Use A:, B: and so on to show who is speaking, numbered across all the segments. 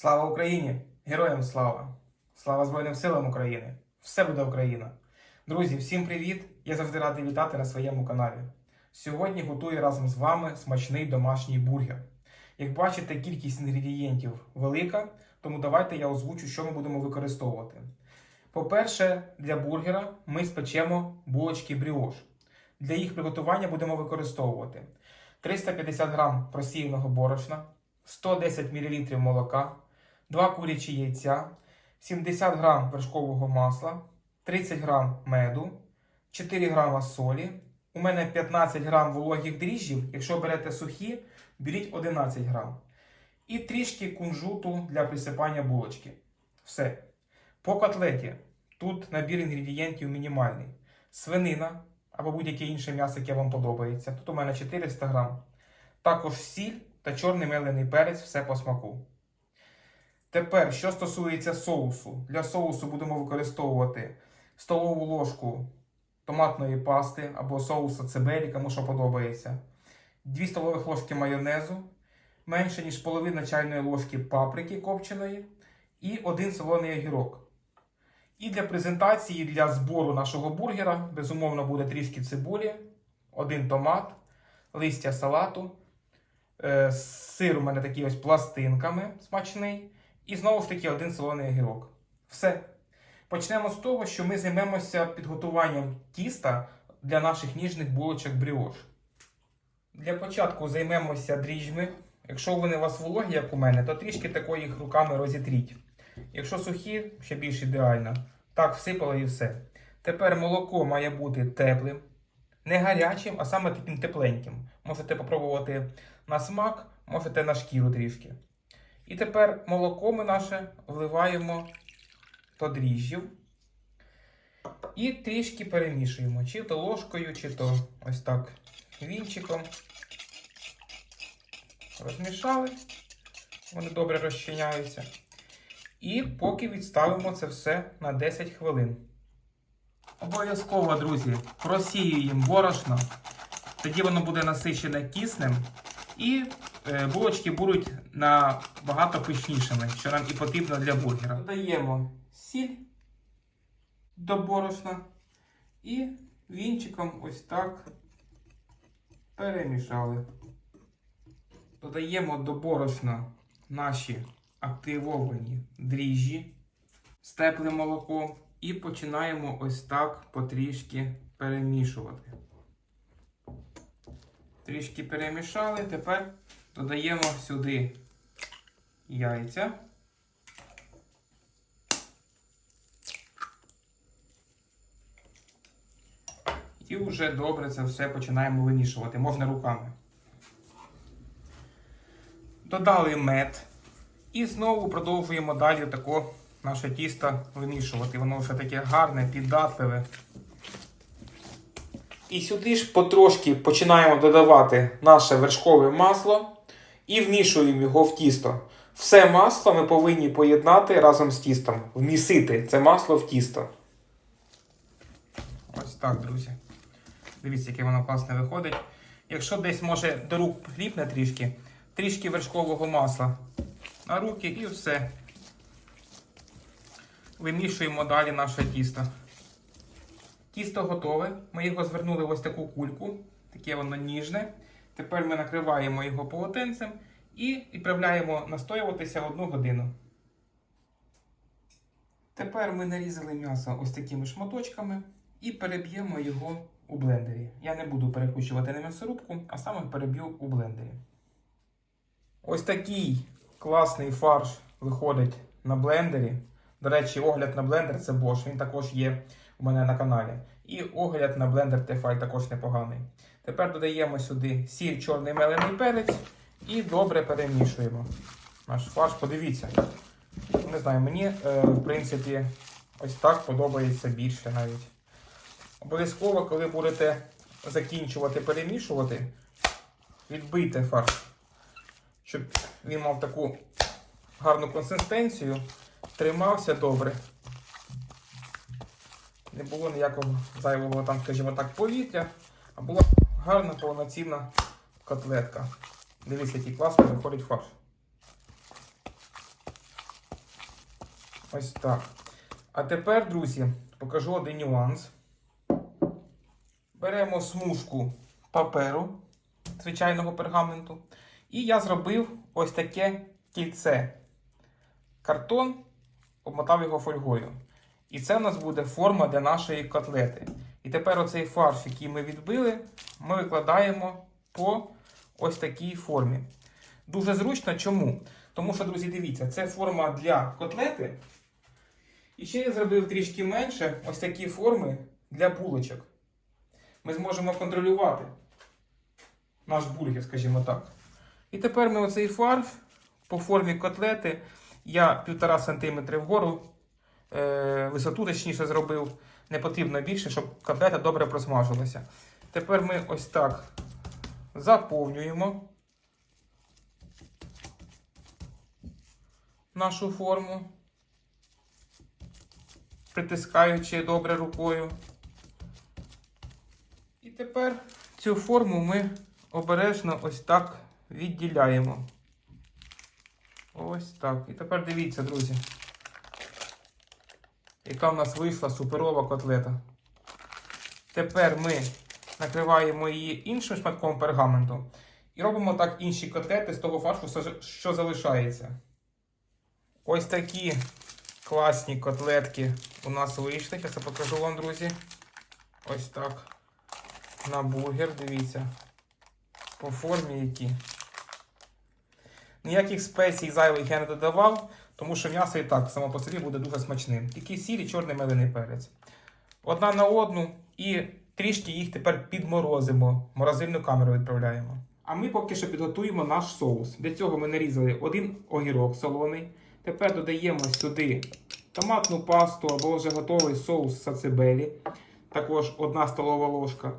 A: Слава Україні! Героям слава! Слава Збройним силам України! Все буде Україна! Друзі, всім привіт! Я завжди радий вітати на своєму каналі. Сьогодні готую разом з вами смачний домашній бургер. Як бачите, кількість інгредієнтів велика, тому давайте я озвучу, що ми будемо використовувати. По-перше, для бургера ми спечемо булочки бріош. Для їх приготування будемо використовувати 350 г просіяного борошна, 110 мл молока, 2 курячі яйця, 70 г вершкового масла, 30 г меду, 4 г солі. У мене 15 г вологих дріжджів. Якщо берете сухі, беріть 11 г. І трішки кунжуту для присипання булочки. Все. По котлеті. Тут набір інгредієнтів мінімальний. Свинина або будь-яке інше м'ясо, яке вам подобається. Тут у мене 400 грам. Також сіль та чорний мелений перець, все по смаку. Тепер, що стосується соусу. Для соусу будемо використовувати столову ложку томатної пасти або соуса цибелі, кому що подобається. 2 столових ложки майонезу, менше ніж половина чайної ложки паприки копченої і один солоний огірок. І для презентації, для збору нашого бургера, безумовно, буде трішки цибулі, один томат, листя салату, е, сир у мене такий ось пластинками смачний. І знову ж таки один солоний огірок. Все. Почнемо з того, що ми займемося підготуванням тіста для наших ніжних булочок бріош. Для початку займемося дріжджами. Якщо вони у вас вологі, як у мене, то трішки такої їх руками розітріть. Якщо сухі, ще більш ідеально. Так, всипали і все. Тепер молоко має бути теплим, не гарячим, а саме таким тепленьким. Можете попробувати на смак, можете на шкіру трішки. І тепер молоко ми наше вливаємо до дріжджів. І трішки перемішуємо, чи то ложкою, чи то ось так вінчиком. Розмішали, вони добре розчиняються. І поки відставимо це все на 10 хвилин. Обов'язково, друзі, просіюємо борошно, тоді воно буде насичене киснем. І булочки будуть набагато пишнішими, що нам і потрібно для бургера. Додаємо сіль до борошна і вінчиком ось так перемішали. Додаємо до борошна наші активовані дріжджі з теплим молоком і починаємо ось так потрішки перемішувати. Трішки перемішали, тепер додаємо сюди яйця. І вже добре це все починаємо вимішувати. Можна руками. Додали мед. І знову продовжуємо далі тако наше тісто вимішувати. Воно вже таке гарне, піддатливе. І сюди ж потрошки починаємо додавати наше вершкове масло і вмішуємо його в тісто. Все масло ми повинні поєднати разом з тістом, вмісити це масло в тісто. Ось так, друзі. Дивіться, яке воно класне виходить. Якщо десь може до рук хлібне трішки, трішки вершкового масла на руки і все. Вимішуємо далі наше тісто. Тісто готове. Ми його звернули в ось таку кульку, таке воно ніжне. Тепер ми накриваємо його полотенцем і відправляємо настоюватися одну годину. Тепер ми нарізали м'ясо ось такими шматочками і переб'ємо його у блендері. Я не буду перекручувати на м'ясорубку, а саме переб'ю у блендері. Ось такий класний фарш виходить на блендері. До речі, огляд на блендер це Bosch, він також є у мене на каналі. І огляд на блендер Tefal також непоганий. Тепер додаємо сюди сіль, чорний мелений перець і добре перемішуємо. Наш фарш, подивіться. Не знаю, мені, е, в принципі, ось так подобається більше навіть. Обов'язково, коли будете закінчувати перемішувати, відбийте фарш, щоб він мав таку гарну консистенцію, тримався добре. Не було ніякого зайвого там, скажімо так, повітря, а була гарна повноцінна котлетка. Дивіться, який класно виходить фарш. Ось так. А тепер, друзі, покажу один нюанс. Беремо смужку паперу звичайного пергаменту. І я зробив ось таке кільце. Картон, обмотав його фольгою. І це у нас буде форма для нашої котлети. І тепер оцей фарш, який ми відбили, ми викладаємо по ось такій формі. Дуже зручно. Чому? Тому що, друзі, дивіться, це форма для котлети. І ще я зробив трішки менше ось такі форми для булочок. Ми зможемо контролювати наш бургер, скажімо так. І тепер ми оцей фарш по формі котлети я 1,5 см вгору е, висоту точніше зробив. Не потрібно більше, щоб котлета добре просмажилася. Тепер ми ось так заповнюємо нашу форму, притискаючи добре рукою. І тепер цю форму ми обережно ось так відділяємо. Ось так. І тепер дивіться, друзі, яка в нас вийшла суперова котлета. Тепер ми накриваємо її іншим шматком пергаменту і робимо так інші котлети з того фаршу, що залишається. Ось такі класні котлетки у нас вийшли. Я покажу вам, друзі. Ось так. На бургер, дивіться. По формі які. Ніяких спецій зайвих я не додавав, тому що м'ясо і так само по собі буде дуже смачним. Тільки сіль і чорний мелений перець. Одна на одну і трішки їх тепер підморозимо. Морозильну камеру відправляємо. А ми поки що підготуємо наш соус. Для цього ми нарізали один огірок солоний. Тепер додаємо сюди томатну пасту або вже готовий соус сацебелі. Також 1 столова ложка.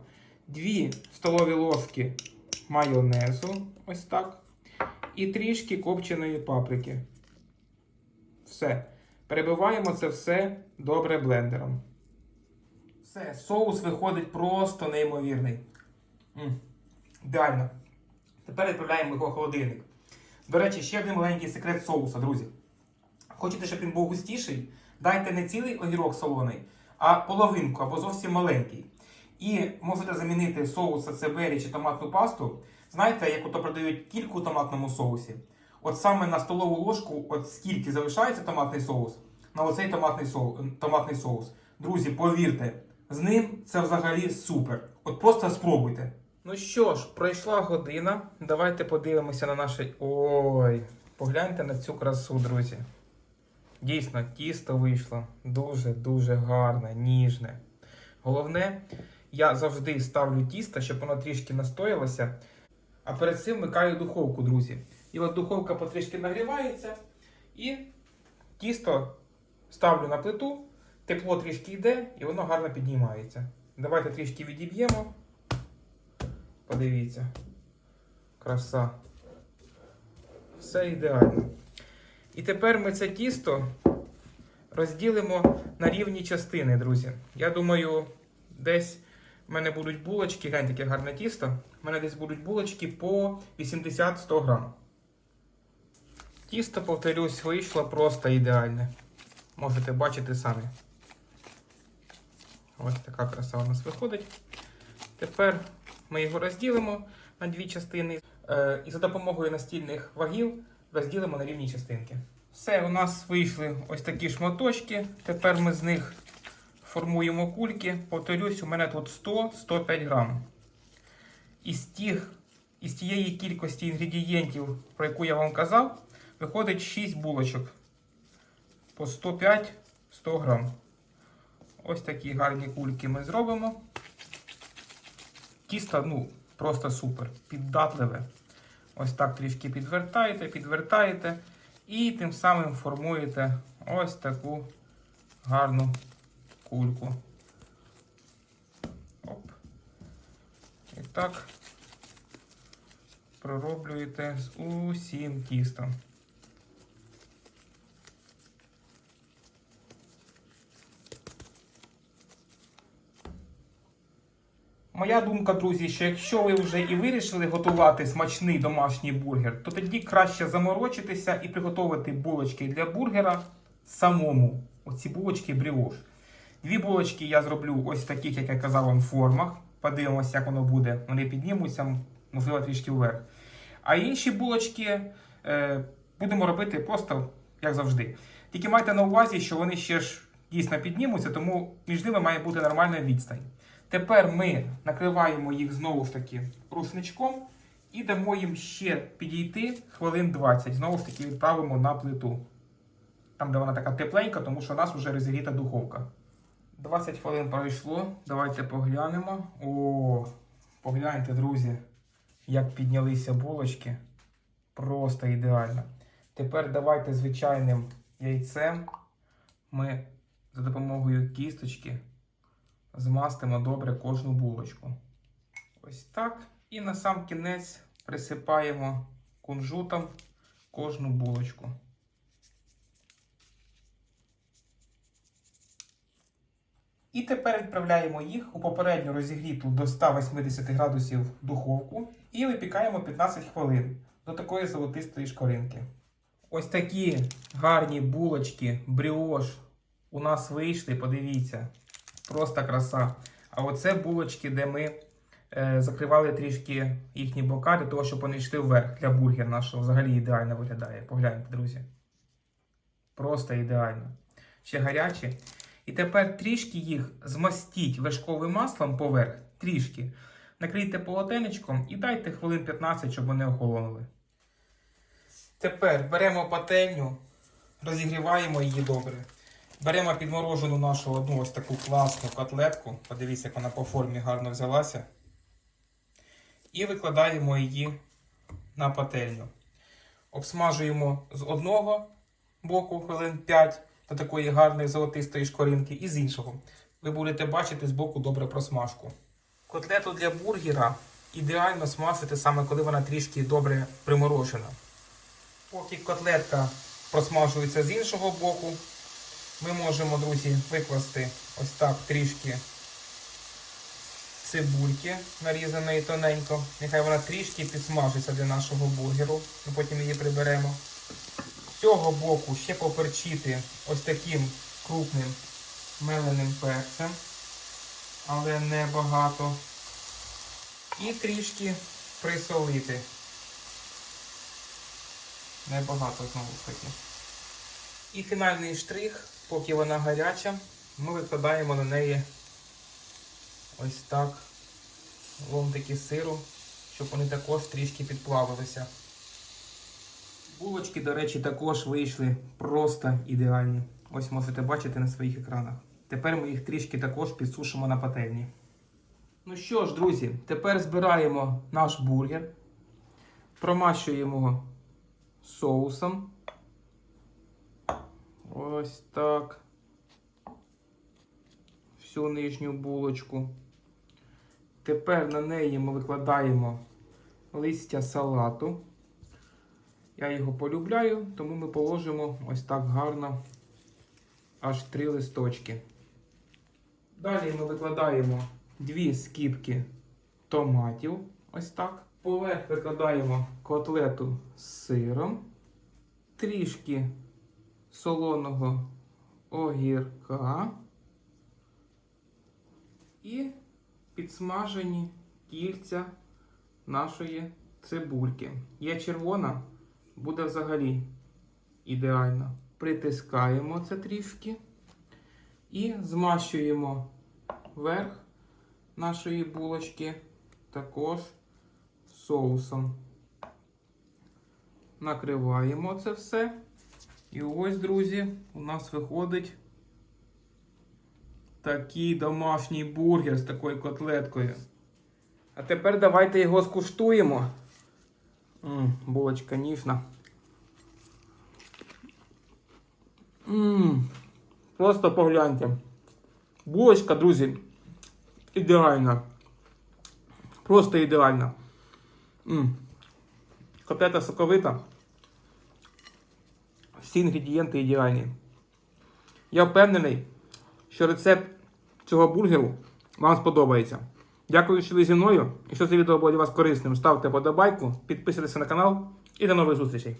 A: 2 столові ложки майонезу. Ось так. І трішки копченої паприки. Все. Перебиваємо це все добре блендером. Все, соус виходить просто неймовірний. М, Ідеально. Тепер відправляємо його в холодильник. До речі, ще один маленький секрет соуса, друзі. Хочете, щоб він був густіший? Дайте не цілий огірок солоний, а половинку або зовсім маленький. І можете замінити соус сацебелі чи томатну пасту. Знаєте, як ото продають кільку у томатному соусі? От саме на столову ложку, от скільки залишається томатний соус, на оцей томатний соус, томатний соус. Друзі, повірте, з ним це взагалі супер. От просто спробуйте. Ну що ж, пройшла година. Давайте подивимося на наше. Ой, погляньте на цю красу, друзі. Дійсно, тісто вийшло дуже-дуже гарне, ніжне. Головне, я завжди ставлю тісто, щоб воно трішки настоялося. А перед цим вмикаю духовку, друзі. І от духовка потрішки нагрівається. І тісто ставлю на плиту, тепло трішки йде і воно гарно піднімається. Давайте трішки відіб'ємо. Подивіться. Краса. Все ідеально. І тепер ми це тісто розділимо на рівні частини, друзі. Я думаю, десь в мене будуть булочки, гляньте, яке гарне тісто. У мене десь будуть булочки по 80-100 грам. Тісто, повторюсь, вийшло просто ідеальне. Можете бачити самі. Ось така краса у нас виходить. Тепер ми його розділимо на дві частини. Е, і за допомогою настільних вагів розділимо на рівні частинки. Все, у нас вийшли ось такі шматочки. Тепер ми з них формуємо кульки. Повторюсь, у мене тут 100-105 грам. Із, тих, із тієї кількості інгредієнтів, про яку я вам казав, виходить 6 булочок по 105-100 грам. Ось такі гарні кульки ми зробимо. Тісто, ну, просто супер, піддатливе. Ось так трішки підвертаєте, підвертаєте і тим самим формуєте ось таку гарну кульку. Оп. І так пророблюєте з усім тістом. Моя думка, друзі, що якщо ви вже і вирішили готувати смачний домашній бургер, то тоді краще заморочитися і приготувати булочки для бургера самому оці булочки бріош. Дві булочки я зроблю ось таких, як я казав вам, формах. Подивимося, як воно буде. Вони піднімуться, можливо, трішки вверх. А інші булочки е, будемо робити просто як завжди. Тільки майте на увазі, що вони ще ж дійсно піднімуться, тому між ними має бути нормальна відстань. Тепер ми накриваємо їх знову ж таки рушничком і дамо їм ще підійти хвилин 20. Знову ж таки відправимо на плиту. Там, де вона така тепленька, тому що у нас вже розігріта духовка. 20 хвилин пройшло. Давайте поглянемо. О, погляньте, друзі, як піднялися булочки. Просто ідеально. Тепер давайте звичайним яйцем ми за допомогою кісточки змастимо добре кожну булочку. Ось так. І на сам кінець присипаємо кунжутом кожну булочку. І тепер відправляємо їх у попередньо розігріту до 180 градусів духовку і випікаємо 15 хвилин до такої золотистої шкоринки. Ось такі гарні булочки, бріош у нас вийшли, подивіться. Просто краса. А оце булочки, де ми е, закривали трішки їхні бока для того, щоб вони йшли вверх для бургер нашого. Взагалі ідеально виглядає. Погляньте, друзі. Просто ідеально. Ще гарячі. І тепер трішки їх змастіть вершковим маслом поверх. Трішки. Накрийте полотенечком і дайте хвилин 15, щоб вони охолонули. Тепер беремо пательню, розігріваємо її добре. Беремо підморожену нашу одну ось таку класну котлетку. Подивіться, як вона по формі гарно взялася. І викладаємо її на пательню. Обсмажуємо з одного боку хвилин 5 до такої гарної золотистої шкоринки, і з іншого. Ви будете бачити з боку добре просмажку. Котлету для бургера ідеально смажити саме коли вона трішки добре приморожена. Поки котлетка просмажується з іншого боку, ми можемо, друзі, викласти ось так трішки цибульки, нарізаної тоненько. Нехай вона трішки підсмажиться для нашого бургеру. Ми потім її приберемо. З цього боку ще поперчити ось таким крупним меленим перцем, але не багато. І трішки присолити. Небагато знову ж таки. І фінальний штрих, поки вона гаряча, ми викладаємо на неї ось так ломтики сиру, щоб вони також трішки підплавилися. Булочки, до речі, також вийшли просто ідеальні. Ось можете бачити на своїх екранах. Тепер ми їх трішки також підсушимо на пательні. Ну що ж, друзі, тепер збираємо наш бургер, промащуємо соусом. Ось так. Всю нижню булочку. Тепер на неї ми викладаємо листя салату. Я його полюбляю, тому ми положимо ось так гарно аж три листочки. Далі ми викладаємо дві скибки томатів. Ось так. Поверх викладаємо котлету з сиром, трішки солоного огірка і підсмажені кільця нашої цибульки. Є червона, буде взагалі ідеально. Притискаємо це трішки і змащуємо верх нашої булочки також соусом. Накриваємо це все. І ось, друзі, у нас виходить такий домашній бургер з такою котлеткою. А тепер давайте його скуштуємо. М, булочка ніжна. М, просто погляньте. Булочка, друзі, ідеальна. Просто ідеальна. М. Котлета соковита. Всі інгредієнти ідеальні. Я впевнений, що рецепт цього бургеру вам сподобається. Дякую, що ви зі мною. Якщо це відео було для вас корисним, ставте подобайку, підписуйтесь на канал і до нових зустрічей.